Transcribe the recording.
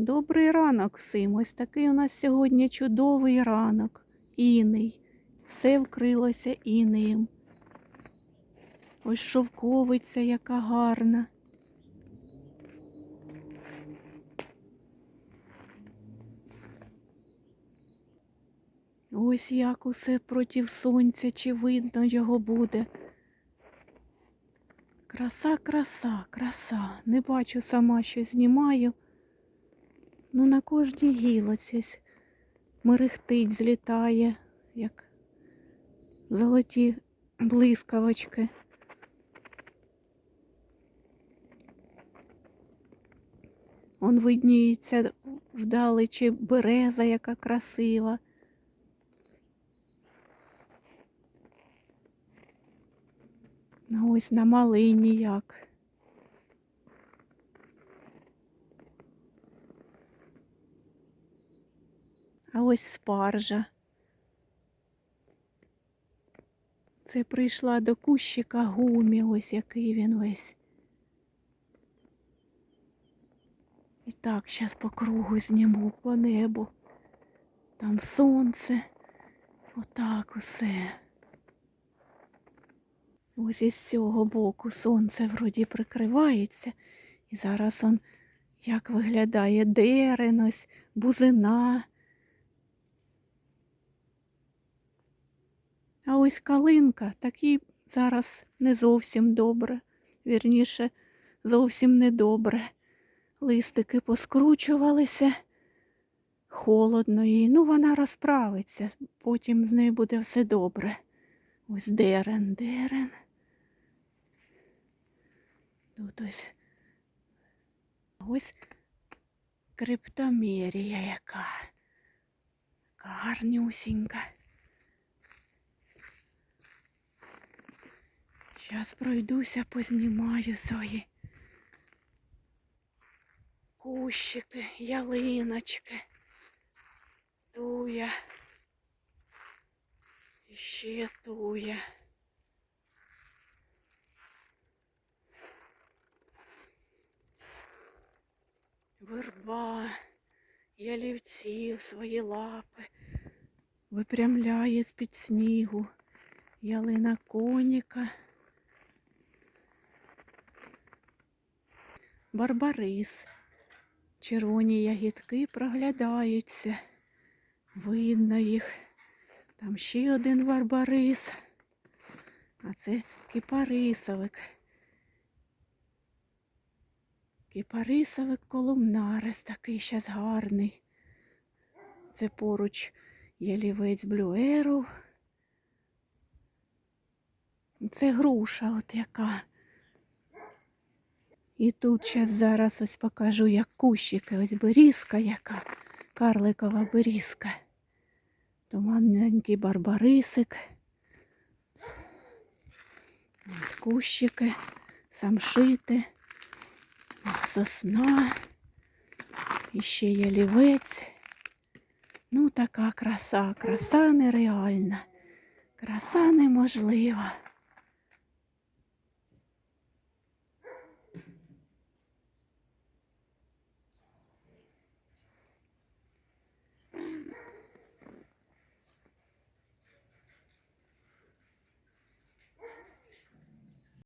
Добрий ранок всім. Ось такий у нас сьогодні чудовий ранок. Іний. Все вкрилося інеєм. Ось шовковиця, яка гарна. Ось як усе проти сонця, чи видно його буде. Краса, краса, краса. Не бачу сама, що знімаю. Ну, на кожній гілоці мерехтить, злітає, як золоті блискавочки. Он видніється вдалечі береза, яка красива. Ну, Ось на малині як. А ось спаржа. Це прийшла до кущика гумі, ось який він весь. І так, зараз по кругу зніму по небу. Там сонце. Отак усе. Ось із цього боку сонце вроді прикривається. І зараз он як виглядає дерен, ось бузина. А ось калинка такий зараз не зовсім добре. Вірніше, зовсім не добре. Листики поскручувалися, холодно їй. Ну, вона розправиться, потім з нею буде все добре. Ось дерен, дерен. Тут ось ось криптомерія яка. Гарнюсінька. Зараз пройдуся, познімаю свої кущики, ялиночки. Туя. Ще туя. Верба, ялівці, свої лапи, випрямляє з-під снігу, ялина коніка, барбарис, червоні ягідки проглядаються, видно їх. Там ще один барбарис, а це кипарисовик. Кипарисовик колумнарис такий щас гарний. Це поруч ялівець блюеру. Це груша от яка. І тут зараз зараз ось покажу, як кущики. Ось берізка яка, карликова берізка. Туманненький барбарисик. Ось кущики, самшити, сосна, і ще ялівець. Ну, така краса, краса нереальна, краса неможлива.